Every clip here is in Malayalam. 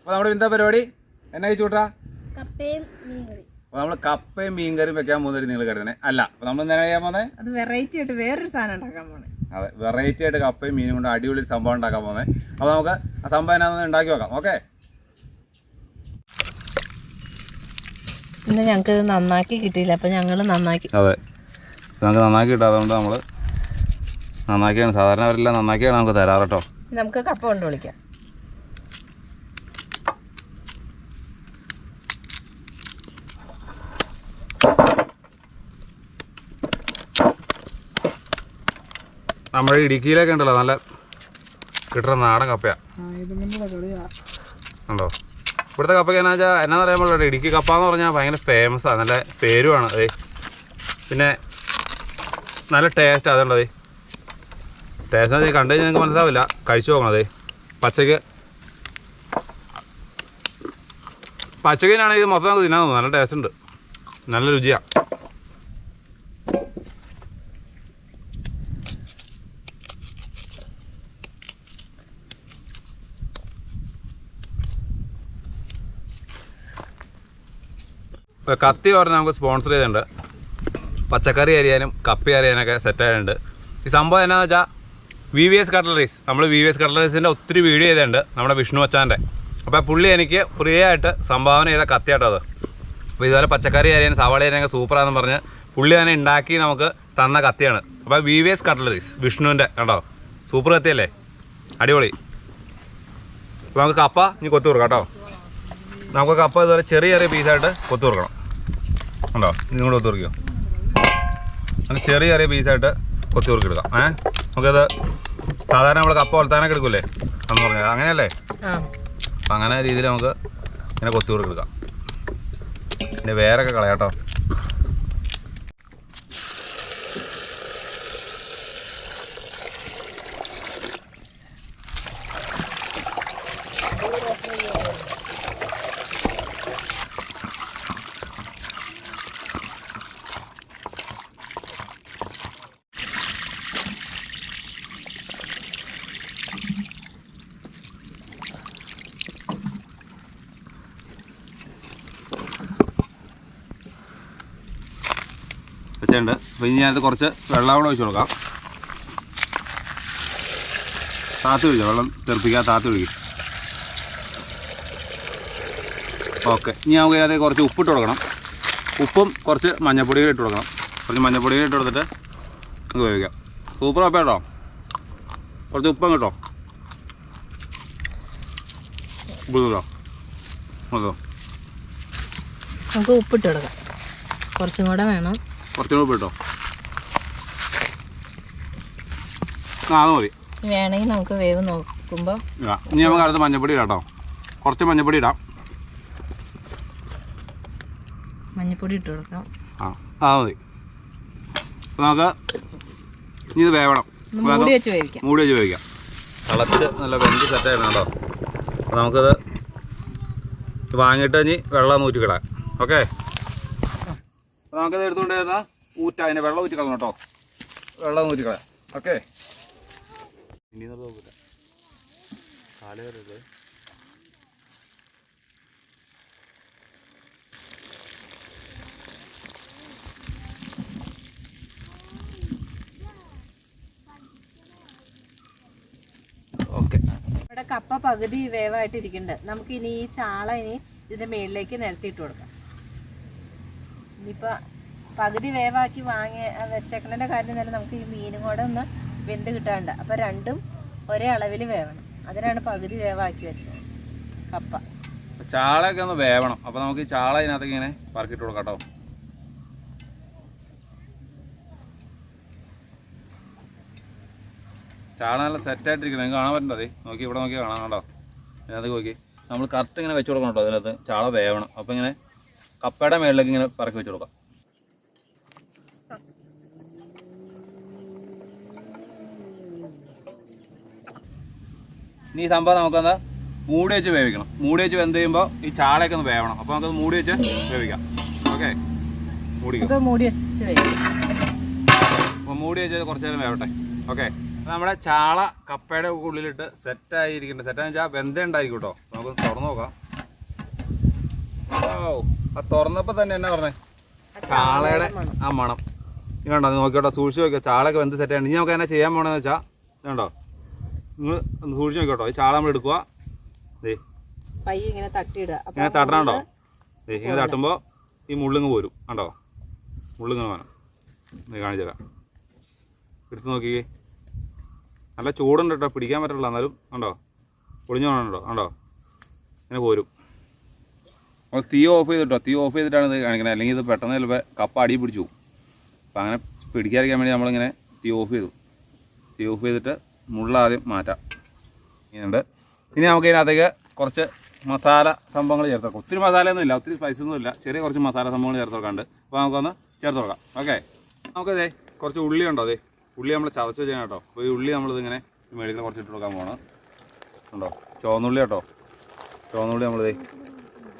അപ്പോൾ നമ്മുടെ എന്താ പരിപാടി? എന്നാ ചൂട്ടാ കപ്പയും മീൻകറി. അപ്പോൾ നമ്മൾ കപ്പയും മീൻകറിയും വെക്കാൻ പോകുന്നൊരു നിങ്ങൾ കരുതണേ. അല്ല അപ്പോൾ നമ്മൾ എന്താ ചെയ്യാൻ പോകുന്നത് അത് വെറൈറ്റി ആയിട്ട് വേറൊരു സാധനം ഉണ്ടാക്കാൻ പോണേ അതെ വെറൈറ്റി ആയിട്ട് കപ്പയും മീനും കൊണ്ട് അടിപൊളി ഒരു സംഭവം ഉണ്ടാക്കാൻ പോകുന്നത് അപ്പോൾ നമുക്ക് ആ സംഭവം എന്നാന്ന് ഉണ്ടാക്കി നോക്കാം. ഓക്കെ? ഇന്ന് ഞങ്ങൾക്ക് ഇത് നന്നാക്കി കിട്ടിയില്ല അപ്പം ഞങ്ങൾ നന്നാക്കി അതെ. നമുക്ക് നന്നാക്കി കിട്ടാത്തതുകൊണ്ട് നമ്മൾ നന്നാക്കിയാണ്. സാധാരണ അവരെല്ലാം നന്നാക്കിയാണ് നമുക്ക് തരാറ് കേട്ടോ. നമുക്ക് കപ്പ കൊണ്ട് വിളിക്കാം. നമ്മുടെ ഇടുക്കിയിലൊക്കെ ഉണ്ടല്ലോ നല്ല കിട്ടുന്ന നാടൻ കപ്പയാ. ഉണ്ടോ? ഇവിടുത്തെ കപ്പയ്ക്ക് എന്നാ വെച്ചാൽ എന്നാന്ന് പറയാൻ പാടില്ല ഇടുക്കി കപ്പ എന്ന് പറഞ്ഞാൽ ഭയങ്കര ഫേമസ് ആണ് നല്ല പേരുമാണ് അതെ പിന്നെ നല്ല ടേസ്റ്റ് അതുണ്ട് അതെ ടേസ്റ്റ് എന്ന് കണ്ടു കഴിഞ്ഞാൽ നിങ്ങൾക്ക് മനസ്സിലാവില്ല. കഴിച്ചു നോക്കണം അതെ പച്ചക്ക് പച്ചക്കിനാണെങ്കിൽ ഇത് മൊത്തം നമുക്ക് തിന്നാൻ തോന്നുന്നു നല്ല ടേസ്റ്റ് ഉണ്ട്. നല്ല രുചിയാണ് കത്തി പറഞ്ഞ് നമുക്ക് സ്പോൺസർ ചെയ്തിട്ടുണ്ട്. പച്ചക്കറി അരിയാനും കപ്പി അരിയാനൊക്കെ സെറ്റ് ആയിട്ടുണ്ട്. ഈ സംഭവം എന്നാന്ന് വെച്ചാൽ വി വി എസ് കട്ട്ലറീസ് നമ്മൾ വി വി എസ് കട്ട്ലറീസിന്റെ ഒത്തിരി വീഡിയോ ചെയ്തിട്ടുണ്ട് നമ്മുടെ വിഷ്ണു അച്ചാന്റെ അപ്പോൾ പുള്ളി എനിക്ക് ഫ്രീ ആയിട്ട് സംഭാവന ചെയ്ത കത്തിയാട്ടോ അത്. അപ്പോൾ ഇതുപോലെ പച്ചക്കറി അരിയാനും സവാള അരിയാനൊക്കെ സൂപ്പറാന്ന് പറഞ്ഞ് പുള്ളി തന്നെ ഉണ്ടാക്കി നമുക്ക് തന്ന കത്തിയാണ്. അപ്പോൾ വി വി എസ് കട്ട്ലറീസ് വിഷ്ണുവിന്റെ കേട്ടോ സൂപ്പർ കത്തിയല്ലേ? അടിപൊളി. അപ്പോൾ നമുക്ക് കപ്പ ഇനി കൊത്തു കൊടുക്കാം കേട്ടോ. നമുക്ക് കപ്പ ഇതുപോലെ ചെറിയ ചെറിയ പീസായിട്ട് കൊത്തു കൊടുക്കണം. ഉണ്ടോ? നിങ്ങൾ കൊത്തു കൊടുക്കോ അങ്ങനെ ചെറിയ ചെറിയ പീസായിട്ട് കൊത്തി എടുക്കാം ഏ? നമുക്കത് സാധാരണ നമ്മൾ കപ്പ വളർത്താനൊക്കെ എടുക്കൂലേ? എന്ന് പറഞ്ഞത്. അങ്ങനെയല്ലേ? അപ്പം അങ്ങനെ രീതിയിൽ നമുക്ക് ഇങ്ങനെ കൊത്തി എടുക്കാം പിന്നെ വേറൊക്കെ കളയാട്ടോ വെച്ചിട്ടുണ്ട്. അപ്പോൾ ഇനി ഞാനത് കുറച്ച് വെള്ളം കൂടെ ഒഴിച്ചു കൊടുക്കാം. താത്ത് ഒഴിച്ചോ വെള്ളം തെറിപ്പിക്കാൻ താത്ത് ഒഴിക്കും ഓക്കെ. ഇനി നമുക്ക് അതിനകത്ത് കുറച്ച് ഉപ്പിട്ട് കൊടുക്കണം. ഉപ്പും കുറച്ച് മഞ്ഞപ്പൊടിയും ഇട്ട് കൊടുക്കണം. കുറച്ച് മഞ്ഞപ്പൊടിയും ഇട്ട് കൊടുത്തിട്ട് നമുക്ക് ഉപയോഗിക്കാം സൂപ്പർ കപ്പ കേട്ടോ. കുറച്ച് ഉപ്പം കേട്ടോ. ഉപ്പ് കേട്ടോ അതോ നമുക്ക് ഉപ്പിട്ട് കൊടുക്കാം. കുറച്ചും കൂടെ വേണം. കുറച്ചും കൂടെ ഉപ്പ് കേട്ടോ ആ അത് മതി. വേണമെങ്കിൽ നമുക്ക് വേവ് നോക്കുമ്പോൾ ഇനി നമുക്ക് അടുത്ത് മഞ്ഞപ്പൊടി ഇടാം കേട്ടോ. കുറച്ച് മഞ്ഞപ്പൊടി ഇടാം. മഞ്ഞപ്പൊടി ഇട്ട് കൊടുക്കാം. ആ അത് മതി. നമുക്ക് ഇനി ഇത് വേവണം. മൂടി വെച്ച് വേവിക്കാം. മൂടി വെച്ച് വേവിക്കാം. തിളച്ച് നല്ല വെന്ത് സെറ്റായിരുന്നു കേട്ടോ. അപ്പോൾ നമുക്കത് വാങ്ങിയിട്ട് ഇനി വെള്ളം ഊറ്റിക്കിടാം. ഓക്കെ നമുക്കത് എടുത്തുകൊണ്ടിരുന്ന ഊറ്റ അതിന്റെ വെള്ളം ഊറ്റിക്കളണം കേട്ടോ. വെള്ളം ഊറ്റിക്കളയാം ഓക്കെ ഓക്കെ ഇവിടെ കപ്പ പകുതി വേവായിട്ടിരിക്കുന്നുണ്ട്. നമുക്ക് ഇനി ഈ ചാള ഇനി ഇതിന്റെ മേളിലേക്ക് നിരത്തിയിട്ട് കൊടുക്കാം. ഇനിയിപ്പോൾ പകുതി വേവാക്കി വാങ്ങി വെച്ചേക്കണേന്റെ കാര്യം തന്നെ നമുക്ക് ഈ മീനും കൂടെ ഒന്ന് വെന്ത് കിട്ടാണ്ട്. അപ്പോൾ രണ്ടും ഒരേ അളവിൽ വേവണം. അതിനാണ് പകുതി വേവാക്കി വെച്ചത്. കപ്പ. ചാളയൊക്കെ ഒന്ന് വേവണം. അപ്പോൾ നമുക്ക് ഈ ചാള ഇതിനകത്തേക്ക് ഇങ്ങനെ പറക്കിട്ട് കൊടുക്കാം കേട്ടോ. ചാള നല്ല സെറ്റായിട്ടിരിക്കണം നിങ്ങൾക്ക് കാണാൻ പറ്റണ്ടേ? നോക്കി ഇവിടെ നോക്കി കാണാം കേട്ടോ. ഇതിനകത്ത് നോക്കി. നമ്മൾ കറക്റ്റ് ഇങ്ങനെ വെച്ച് കൊടുക്കണം കേട്ടോ. അതിനകത്ത് ചാള വേവണം. അപ്പോൾ ഇങ്ങനെ കപ്പയുടെ മേളിലേക്ക് ഇങ്ങനെ പറക്കി വെച്ച് കൊടുക്കാം. ഇനി ഈ സംഭവം നമുക്കൊന്ന് മൂടി വെച്ച് വേവിക്കണം. മൂടി വെച്ച് വെന്ത് കഴിയുമ്പോൾ ഈ ചാളയൊക്കെ ഒന്ന് വേവണം. അപ്പോൾ നമുക്കത് മൂടി വെച്ച് വേവിക്കാം. ഓക്കെ? മൂടി അപ്പോൾ മൂടി വെച്ച് കുറച്ച് നേരം വേവട്ടെ. ഓക്കെ? നമ്മുടെ ചാള കപ്പയുടെ ഉള്ളിലിട്ട് സെറ്റായിരിക്കുന്നുണ്ട് സെറ്റാന്ന് വെച്ചാൽ വെന്ത ഉണ്ടായിരിക്കും കേട്ടോ നമുക്ക് തുറന്നു നോക്കാം. ഓ ആ തുറന്നപ്പോൾ തന്നെ എന്നാ പറഞ്ഞേ? ചാളയുടെ ആ മണം. ഇത് കണ്ടോ ഇത് നോക്കിയോട്ടോ സൂക്ഷിച്ച് നോക്കിയോ. ചാളയൊക്കെ വെന്ത് സെറ്റാണ് ഇനി നമുക്ക് എന്നാ ചെയ്യാൻ പോകണമെന്ന് വെച്ചാൽ ഇതുണ്ടോ? നിങ്ങൾ ഒന്ന് സൂക്ഷിച്ച് നോക്കിയോട്ടോ. ഈ ചാള നമ്മൾ എടുക്കുക ദേ ഇങ്ങനെ തട്ടിയിടുക. ഇങ്ങനെ തട്ടണോ ദേ ഇങ്ങനെ തട്ടുമ്പോൾ ഈ മുള്ളിങ് പോരും. കണ്ടോ? മുള്ളിങ് വേണം കാണിച്ചു തരാം. എടുത്ത് നോക്കിക്കേ നല്ല ചൂടുണ്ട് കേട്ടോ. പിടിക്കാൻ പറ്റില്ല എന്നാലും കണ്ടോ? പൊളിഞ്ഞു പോകണുണ്ടോ? കണ്ടോ? ഇങ്ങനെ പോരും. നമ്മൾ തീ ഓഫ് ചെയ്തിട്ടോ തീ ഓഫ് ചെയ്തിട്ടാണ് ഇത് കാണിക്കുന്നത് അല്ലെങ്കിൽ ഇത് പെട്ടെന്ന് ചിലപ്പോൾ കപ്പ അടി പിടിച്ചു പോകും. അപ്പം അങ്ങനെ പിടിക്കാതിരിക്കാൻ വേണ്ടി നമ്മളിങ്ങനെ തീ ഓഫ് ചെയ്തു. തീ ഓഫ് ചെയ്തിട്ട് മുള്ളാദ്യം മാറ്റാം. ഇങ്ങനെയുണ്ട്. ഇനി നമുക്ക് ഇതിനകത്തേക്ക് കുറച്ച് മസാല സംഭവങ്ങൾ ചേർത്ത് ഒത്തിരി മസാലയൊന്നും ഇല്ല ഒത്തിരി സ്പൈസൊന്നുമില്ല ചെറിയ കുറച്ച് മസാല സംഭവങ്ങൾ ചേർത്ത് അപ്പോൾ നമുക്കൊന്ന് ചേർത്ത് വെക്കാം. ഓക്കെ? നമുക്കതേ കുറച്ച് ഉള്ളി ഉണ്ടോ അതെ ഉള്ളി നമ്മൾ ചതച്ച് വെച്ചാൽ കേട്ടോ. അപ്പോൾ ഈ ഉള്ളി നമ്മളിതിങ്ങനെ മേടിക്കുന്ന കുറച്ച് ഇട്ട് കൊടുക്കാൻ പോകണം ഉണ്ടോ? ചുവന്നുള്ളി കേട്ടോ. ചുവന്നുള്ളി നമ്മളിതേ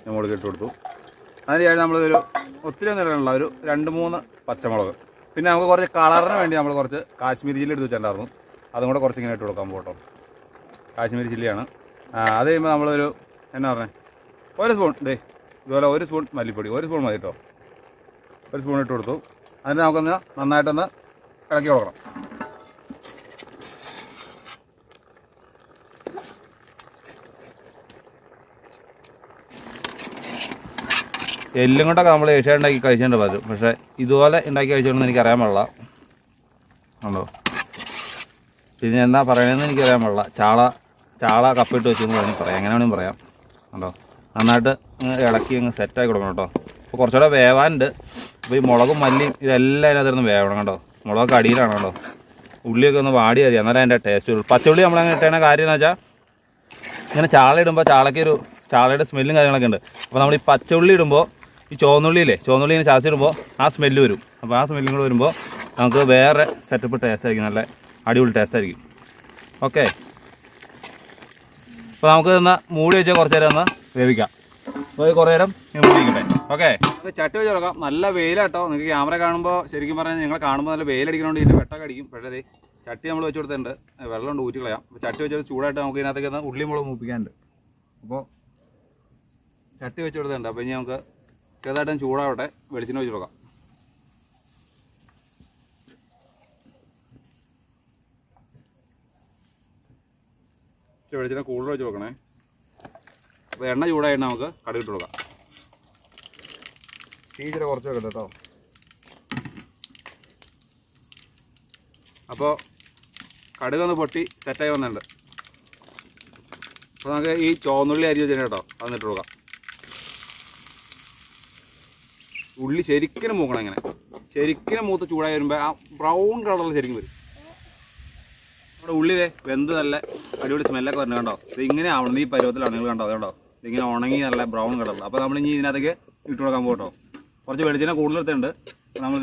നമ്മൾക്ക് ഇട്ട് കൊടുത്തു. അതിന് ശേഷം നമ്മളിതൊരു ഒത്തിരി ഇടണമല്ല ഒരു രണ്ട് മൂന്ന് പച്ചമുളക്. പിന്നെ നമുക്ക് കുറച്ച് കളറിന് വേണ്ടി നമ്മൾ കുറച്ച് കാശ്മീരി ജില്ല എടുത്ത് വെച്ചിട്ടുണ്ടായിരുന്നു. അതും കൂടെ കുറച്ചിങ്ങനെ ഇട്ട് കൊടുക്കാൻ പോകട്ടോ കാശ്മീരി ചില്ലിയാണ്. അത് കഴിയുമ്പോൾ നമ്മളൊരു എന്നാ പറഞ്ഞേ? ഒരു സ്പൂൺ ദേ ഇതുപോലെ ഒരു സ്പൂൺ മല്ലിപ്പൊടി ഒരു സ്പൂൺ മതി കേട്ടോ ഒരു സ്പൂൺ ഇട്ട് കൊടുത്തു. അതിന് നമുക്കൊന്ന് നന്നായിട്ടൊന്ന് ഇളക്കി കൊടുക്കണം. എല്ലും കൊണ്ടൊക്കെ നമ്മൾ ഏഷ്യ ഉണ്ടാക്കി കഴിച്ചിട്ടുണ്ട് പറ്റും പക്ഷേ ഇതുപോലെ ഉണ്ടാക്കി കഴിച്ചോണ്ടെന്ന് എനിക്കറിയാൻ പാടില്ല. ഉണ്ടോ? പിന്നെ എന്താ പറയണതെന്ന് എനിക്കറിയാൻ പാടില്ല. ചാള ചാള കപ്പിട്ട് വെച്ചെന്ന് വേണമെങ്കിൽ പറയാം. എങ്ങനെ വേണമെങ്കിൽ പറയാം. കേട്ടോ നന്നായിട്ട് ഇളക്കി അങ്ങ് സെറ്റാക്കി കൊടുക്കണം കേട്ടോ. അപ്പോൾ കുറച്ചുകൂടെ വേവാനുണ്ട്. അപ്പോൾ ഈ മുളകും മല്ലിയും ഇതെല്ലാം അതിനകത്തിരുന്ന് വേവണം കേട്ടോ മുളകൊക്കെ അടിയിലാണ് കേട്ടോ ഉള്ളിയൊക്കെ ഒന്ന് വാടി മതി. എന്നാലും അതിന്റെ ടേസ്റ്റ് വരും. പച്ചുള്ളി നമ്മളങ്ങനെ ഇട്ടേണ കാര്യം എന്ന് വെച്ചാൽ ഇങ്ങനെ ചാള ഇടുമ്പോൾ ചാളയ്ക്ക് ഒരു ചാളയുടെ സ്മെല്ലും കാര്യങ്ങളൊക്കെ ഉണ്ട്. അപ്പോൾ നമ്മൾ ഈ പച്ചുള്ളി ഇടുമ്പോൾ ഈ ചുവന്നുള്ളിയില്ലേ ചുവന്നുള്ളി ഇങ്ങനെ ചാച്ചിടുമ്പോൾ ആ സ്മെല്ല് വരും. അപ്പോൾ ആ സ്മെല്ലും കൂടെ വരുമ്പോൾ നമുക്ക് വേറെ സെറ്റപ്പ് ടേസ്റ്റ് ആയിരിക്കും. നല്ല അടിപൊളി ടേസ്റ്റ് ആയിരിക്കും. ഓക്കെ അപ്പോൾ നമുക്ക് ഒന്ന് മൂടി വെച്ചാൽ കുറച്ച് നേരം ഒന്ന് വേവിക്കാം. അപ്പോൾ കുറേ നേരം ഇങ്ങനെ മൂടി വെക്കട്ടെ ഓക്കെ ചട്ടി വെച്ച് കൊടുക്കാം നല്ല വെയിലാട്ടോ. നിങ്ങൾക്ക് ക്യാമറ കാണുമ്പോൾ ശരിക്കും പറഞ്ഞാൽ നിങ്ങൾ കാണുമ്പോൾ നല്ല വെയിലടിക്കണോണ്ട് ഇതിന്റെ വെട്ടൊക്കെ അടിക്കും. പക്ഷേ ചട്ടി നമ്മൾ വെച്ച് കൊടുത്തിട്ടുണ്ട്. വെള്ളം കൊണ്ട് ഊറ്റി കളയാം. ചട്ടി വെച്ചിട്ട് ചൂടായിട്ട് നമുക്ക് ഇതിനകത്തേക്ക് ഒന്ന് ഉള്ളി മുളക് മൂപ്പിക്കാനുണ്ട്. അപ്പോൾ ചട്ടി വെച്ച് കൊടുത്തിട്ടുണ്ട്. അപ്പോൾ ഇനി നമുക്ക് ചെറുതായിട്ടും ചൂടാവട്ടെ. വെളിച്ചെണ്ണ വെച്ച് കൊടുക്കാം. ഇച്ചിരി വെളിച്ചെണ്ണ കൂടുതൽ വെച്ച് വെക്കണേ. അപ്പോൾ എണ്ണ ചൂടായിട്ട് നമുക്ക് കടുക് ഇട്ട് കൊടുക്കാം. തീ ഇച്ചിരി കുറച്ച് വെക്കട്ടെ കേട്ടോ. അപ്പോൾ കടുക് ഒന്ന് പൊട്ടി സെറ്റായി വന്നിട്ടുണ്ട്. അപ്പോൾ നമുക്ക് ഈ ചോന്നുള്ളി അരി വെച്ചിട്ട് കേട്ടോ അതൊന്ന് ഇട്ട് കൊടുക്കാം. ഉള്ളി ശരിക്കും മൂക്കണം ഇങ്ങനെ. ശരിക്കും മൂത്ത് ചൂടായി വരുമ്പോൾ ആ ബ്രൗൺ കളറിൽ ശരിക്കും വരും. നമ്മുടെ ഉള്ളിലെ വെന്ത് നല്ല അടിപൊളി സ്മെല്ലൊക്കെ വരുന്നത് കണ്ടോ? ഇത് ഇങ്ങനെ ആവണം. ഈ പരുവത്തിലാണ് നിങ്ങൾ കണ്ടോ? കണ്ടോ ഇതിങ്ങനെ ഉണങ്ങി നല്ല ബ്രൗൺ കളറിൽ അപ്പോൾ നമ്മൾ ഇനി ഇതിനകത്തേക്ക് ഇട്ട് കൊടുക്കാൻ പോകട്ടോ. കുറച്ച് വെളിച്ചെണ്ണ കൂടുതലെടുത്തുണ്ട് അപ്പോൾ നമ്മൾ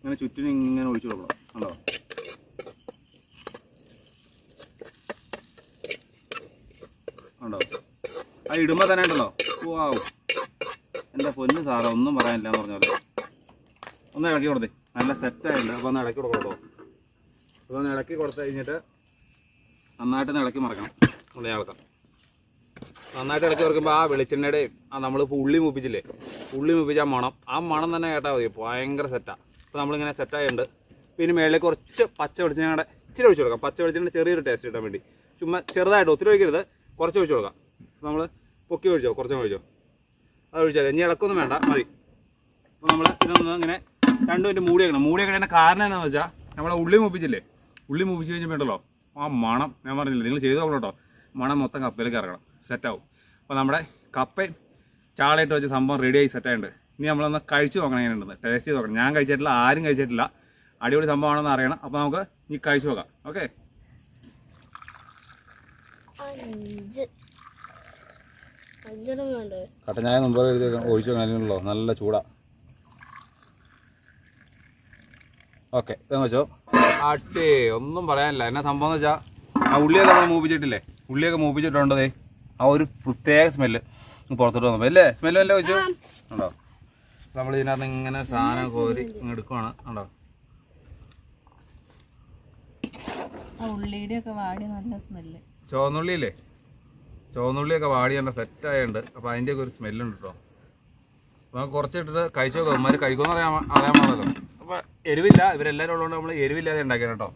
ഇങ്ങനെ ചുറ്റിനും ഇങ്ങനെ ഒഴിച്ചു കൊടുക്കണം. കണ്ടോ? കണ്ടോ? ആ ഇടുമ്പോൾ തന്നെ ഉണ്ടല്ലോ. വാവ് എന്റെ പൊന്ന് സാറേ ഒന്നും പറയാനില്ല എന്ന് പറഞ്ഞ ഒന്ന് ഇളക്കി കൊടുത്തേ. നല്ല സെറ്റായിട്ടുണ്ട് അപ്പോൾ ഒന്ന് ഇളക്കി കൊടുക്കട്ടോ കേട്ടോ. അപ്പോൾ ഒന്ന് ഇളക്കി കൊടുത്തു കഴിഞ്ഞിട്ട് നന്നായിട്ടൊന്ന് ഇളക്കി മറക്കണം. ഉള്ളി ഇളക്കാം നന്നായിട്ട് ഇളക്കി മറക്കുമ്പോൾ ആ വെളിച്ചെണ്ണയുടെയും ആ നമ്മൾ ഉള്ളി മൂപ്പിച്ചില്ലേ ഉള്ളി മൂപ്പിച്ച മണം. ആ മണം തന്നെ കേട്ടാൽ മതി ഭയങ്കര സെറ്റാണ് അപ്പോൾ നമ്മളിങ്ങനെ സെറ്റായിട്ടുണ്ട് പിന്നെ മേളിൽ കുറച്ച് പച്ച വെളിച്ചെണ്ണയുടെ ഇച്ചിരി ഒഴിച്ചു കൊടുക്കാം. പച്ച വെളിച്ചെണ്ണ ചെറിയൊരു ടേസ്റ്റ് കിട്ടാൻ വേണ്ടി. ചുമ്മാ ചെറുതായിട്ട് ഒത്തിരി ഒഴിക്കരുത് കുറച്ച് ഒഴിച്ചു കൊടുക്കാം. നമ്മൾ പൊക്കി ഒഴിച്ചോ കുറച്ച് ഒഴിച്ചോ. അത് ഒഴിച്ചാൽ ഇനി ഇളക്കൊന്നും വേണ്ട മതി. അപ്പോൾ നമ്മൾ ഇതൊന്ന് ഇങ്ങനെ രണ്ടു മിനിറ്റ് മൂടി വെക്കണം. മൂടി വെക്കണതിന്റെ കാരണം എന്താണെന്ന് വെച്ചാൽ നമ്മളെ ഉള്ളി മൂപ്പിച്ചില്ലേ ഉള്ളി മൂപ്പിച്ച് കഴിഞ്ഞപ്പോൾ ഉണ്ടല്ലോ ആ മണം ഞാൻ പറഞ്ഞില്ല നിങ്ങൾ ചെയ്ത് നോക്കണം കേട്ടോ. മണം മൊത്തം കപ്പയിലേക്ക് ഇറങ്ങണം സെറ്റാവും അപ്പോൾ നമ്മുടെ കപ്പയും ചാളയിട്ട് വെച്ച സംഭവം റെഡിയായി സെറ്റായിട്ടുണ്ട് ഇനി നമ്മളൊന്ന് കഴിച്ച് നോക്കണം എങ്ങനെയുണ്ടെന്ന്. ടേസ്റ്റ് ചെയ്ത് നോക്കണം. ഞാൻ കഴിച്ചിട്ടില്ല ആരും കഴിച്ചിട്ടില്ല. അടിപൊളി സംഭവമാണെന്ന് അറിയണം. അപ്പോൾ നമുക്ക് ഇനി കഴിച്ച് നോക്കാം. ഓക്കെ ചായ മുമ്പ് ഒഴിച്ചു കഴിഞ്ഞല്ലോ നല്ല ചൂടാ. ഓക്കെ ഇതെന്ന് വെച്ചോ. അട്ടേ ഒന്നും പറയാനില്ല. എന്നാ സംഭവം എന്ന് വെച്ചാൽ ആ ഉള്ളിയൊക്കെ നമ്മൾ മൂപ്പിച്ചിട്ടില്ലേ? ഉള്ളിയൊക്കെ മൂപ്പിച്ചിട്ടുണ്ടതേ ആ ഒരു പ്രത്യേക സ്മെല്ല്. പുറത്തോട്ട് വന്നപ്പോൾ അല്ലേ സ്മെല്ല് അല്ലേ വെച്ചു ഉണ്ടോ? നമ്മൾ ഇതിനകത്ത് ഇങ്ങനെ സാധനം കോരി എടുക്കുവാണ്. ഉണ്ടോ? ചുവന്നുള്ളിയില്ലേ? ചുവന്നുള്ളിയൊക്കെ വാടി നല്ല സെറ്റായുണ്ട് അപ്പോൾ അതിന്റെയൊക്കെ ഒരു സ്മെല്ലുണ്ട് കേട്ടോ നമുക്ക് കുറച്ചിട്ടിട്ട് കഴിച്ചു നോക്കാം ഉമ്മാർ കഴിക്കുമെന്ന് അറിയാൻ അറിയാൻ പാടില്ലല്ലോ അപ്പോൾ എരിവില്ല ഇവരെല്ലാവരും ഉള്ളതുകൊണ്ട് നമ്മൾ എരിവില്ലാതെ ഉണ്ടാക്കിയാണ് കേട്ടോ.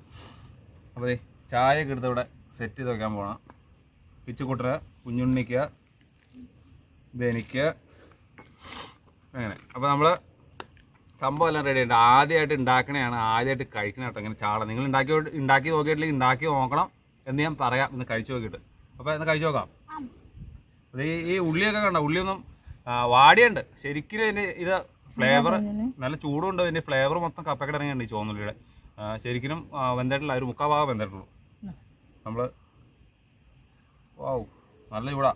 അപ്പോൾ ചായയൊക്കെ എടുത്ത് ഇവിടെ സെറ്റ് ചെയ്ത് വെക്കാൻ പോകണം പിച്ചുകൂട്ടന് കുഞ്ഞുണ്ണിക്ക ധനിക്ക അങ്ങനെ. അപ്പോൾ നമ്മൾ സംഭവം എല്ലാം റെഡി ഉണ്ട് ആദ്യമായിട്ട് ഉണ്ടാക്കണതാണ് ആദ്യമായിട്ട് കഴിക്കണ കേട്ടോ ഇങ്ങനെ ചാള. നിങ്ങൾ ഉണ്ടാക്കി ഉണ്ടാക്കി നോക്കിയിട്ടില്ലെങ്കിൽ ഉണ്ടാക്കി നോക്കണം എന്ന് ഞാൻ പറയാം. ഇന്ന് കഴിച്ചു നോക്കിയിട്ട്. അപ്പോൾ ഇന്ന് കഴിച്ചു നോക്കാം. അത് ഈ ഈ ഉള്ളിയൊക്കെ കണ്ട? ഉള്ളിയൊന്നും വാടിയുണ്ട്. ശരിക്കും ഇതിന് ഇത് ഫ്ലേവർ നല്ല ചൂടുണ്ട് അതിന്റെ ഫ്ലേവർ മൊത്തം കപ്പക്കട ഇറങ്ങിയുണ്ട് ഈ ചുവന്നുള്ളിയുടെ. ശരിക്കും ആ, ഒരു മുക്കാ ഭാഗം വെന്തായിട്ടുള്ളൂ നമ്മൾ വാവ് നല്ല ചൂടാ.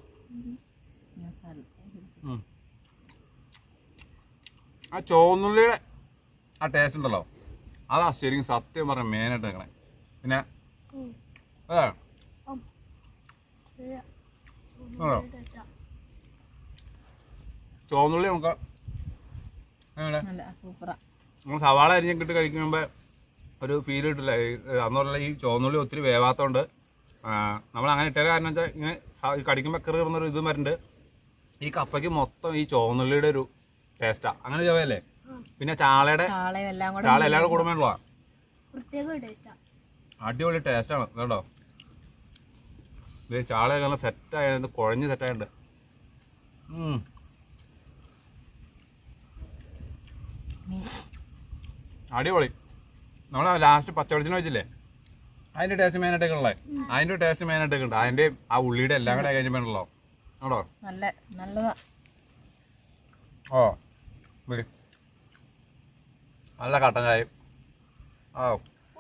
ആ ചുവന്നുള്ളിയുടെ ആ ടേസ്റ്റ് ഉണ്ടല്ലോ. അതാ ശരിക്കും സത്യം പറഞ്ഞ മെയിനായിട്ട് നിൽക്കണേ പിന്നെ ഏ ചോന്നുള്ളി നമുക്ക് എങ്ങനെ നല്ല സൂപ്പറാ നമ്മൾ സവാള അരിഞ്ഞിട്ട് കഴിക്കുമ്പോ ഒരു ഫീൽ കിട്ടില്ല. അന്ന് പറഞ്ഞാൽ ഈ ചുവന്നുള്ളി ഒത്തിരി വേവാത്തോണ്ട്. നമ്മൾ അങ്ങനെ ഇട്ടേ കാരണം വെച്ചാൽ ഇങ്ങനെ കടിക്കുമ്പോൾ കയറുന്നൊരു ഇതും വരുന്നുണ്ട് ഈ കപ്പയ്ക്ക് മൊത്തം ഈ ചുവന്നുള്ളിയുടെ ഒരു ടേസ്റ്റാ അങ്ങനെ ചുവയല്ലേ പിന്നെ ചാളയുടെ ചാള എല്ലാം കൂടെ ടേസ്റ്റാ അടിപൊളി ടേസ്റ്റാണ് കേട്ടോ? ഇത് ചാളയൊക്കെ നല്ല സെറ്റായതുകൊണ്ട് കുഴഞ്ഞ് സെറ്റായിട്ടുണ്ട് ഉം. അടിപൊളി. നമ്മൾ ലാസ്റ്റ് പച്ചവെളിച്ചിന് വെച്ചില്ലേ അതിന്റെ ടേസ്റ്റ് മെയിനായിട്ടൊക്കെ ഉള്ളത് അതിന്റെ ടേസ്റ്റ് മെയിനായിട്ടൊക്കെ ഉണ്ട്. അതിന്റെ ആ ഉള്ളിയുടെ എല്ലാം കൂടെ കഴിഞ്ഞപ്പോഴല്ലോ ആണോ? നല്ല നല്ലതാ. ഓ വിളി. നല്ല കട്ടൻ ചായ. ഓ.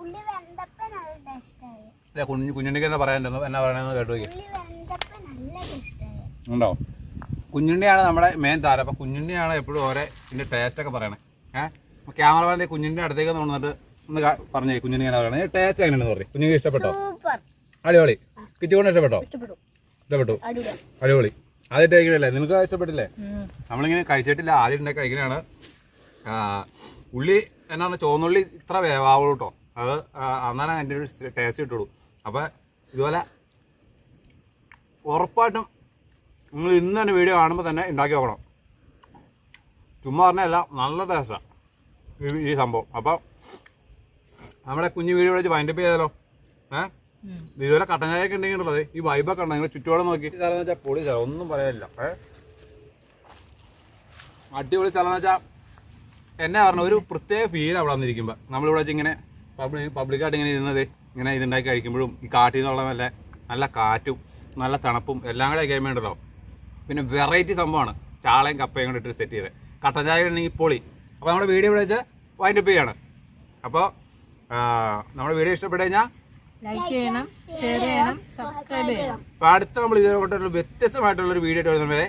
ഉള്ളി വെന്തപ്പ നല്ല ടേസ്റ്റായി. ഇല്ല കുഞ്ഞു കുഞ്ഞുണ്ണിക്ക് എന്താ പറയാനുണ്ടെന്ന് എന്നാ പറയണെന്ന് കേട്ടു ഉള്ളി വെന്തപ്പ നല്ല ടേസ്റ്റായി. ഉണ്ടോ? കുഞ്ഞുണ്ണിയാണ് നമ്മുടെ മെയിൻ താരം. അപ്പം കുഞ്ഞുണ്ണിയാണ് എപ്പോഴും ഓരോ ടേസ്റ്റ് ഒക്കെ പറയണേ. ഏഹ് ക്യാമറമാന്റെ കുഞ്ഞിന്റെ അടുത്തേക്ക് തോന്നിട്ട് ഒന്ന് പറഞ്ഞേ കുഞ്ഞിന് ഞാൻ പറയണേ. ടേസ്റ്റ് എങ്ങനെയാണെന്ന് പറയും കുഞ്ഞിന് ഇഷ്ടപ്പെട്ടോ? അടിപൊളി. കിച്ചുകൊണ്ട് ഇഷ്ടപ്പെട്ടോ? ഇഷ്ടപ്പെടും ഇഷ്ടപ്പെട്ടു. അടിപൊളി. ആദ്യം കഴിക്കണല്ലേ നിനക്ക് ഇഷ്ടപ്പെട്ടില്ലേ? നമ്മളിങ്ങനെ കഴിച്ചിട്ടില്ല. ആദ്യം ഉണ്ടാക്കി കഴിക്കണാണ് ഉള്ളി എന്നാണ് ചോന്നുള്ളി ഇത്ര വേവാവുള്ളൂ കേട്ടോ അത് അന്നാണ് അതിന്റെ ഒരു ടേസ്റ്റ് കിട്ടുള്ളൂ. അപ്പോൾ ഇതുപോലെ ഉറപ്പായിട്ടും നിങ്ങൾ ഇന്ന് തന്നെ വീഡിയോ കാണുമ്പോൾ തന്നെ ഉണ്ടാക്കി നോക്കണം. ചുമ്മാ പറഞ്ഞല്ല നല്ല ടേസ്റ്റാണ് ഈ സംഭവം. അപ്പോൾ നമ്മുടെ കുഞ്ഞു വീട് വിളിച്ച് വൈൻഡപ്പ് ചെയ്താലോ? ഏഹ്. ഇതുപോലെ കട്ടൻ ചായ ഒക്കെ ഉണ്ടെങ്കിൽ ഉള്ളത് ഈ വൈബൊക്കെ ഉണ്ട്? നിങ്ങൾ ചുറ്റോടെ നോക്കി. സ്ഥലം വെച്ചാൽ പൊളി സ്ഥലം ഒന്നും പറയാനില്ല. ഏഹ് അടിപൊളി സ്ഥലം എന്ന് വെച്ചാൽ എന്നെ പറഞ്ഞ ഒരു പ്രത്യേക ഫീൽ അവിടെ വന്നിരിക്കുമ്പോൾ നമ്മളിവിടെ വെച്ച് ഇങ്ങനെ പബ്ലിക് പബ്ലിക്കായിട്ട് ഇങ്ങനെ ഇരുന്നത് ഇങ്ങനെ ഇതുണ്ടാക്കി കഴിക്കുമ്പോഴും ഈ കാട്ടിൽ നിന്നുള്ള നല്ല നല്ല കാറ്റും നല്ല തണുപ്പും എല്ലാം കൂടെ കഴിക്കാൻ വേണ്ടല്ലോ പിന്നെ വെറൈറ്റി സംഭവമാണ്. ചാളയും കപ്പയും കൂടെ ഇട്ട് സെറ്റ് ചെയ്ത്. കട്ടൻ ചായ ഉണ്ടെങ്കിൽ പൊളി. അപ്പോൾ നമ്മുടെ വീഡിയോ ഇവിടെ വെച്ച് വൈൻഡപ്പ് ചെയ്യാണ്. അപ്പോൾ നമ്മുടെ വീഡിയോ ഇഷ്ടപ്പെട്ടു കഴിഞ്ഞാൽ ലൈക്ക് ചെയ്യണം ഷെയർ ചെയ്യണം സബ്സ്ക്രൈബ് ചെയ്യണം. അപ്പോൾ അടുത്ത നമ്മൾ ഇതേ കൊണ്ടുള്ള വ്യത്യസ്തമായിട്ടുള്ളൊരു വീഡിയോ ആയിട്ട് വരുന്നത്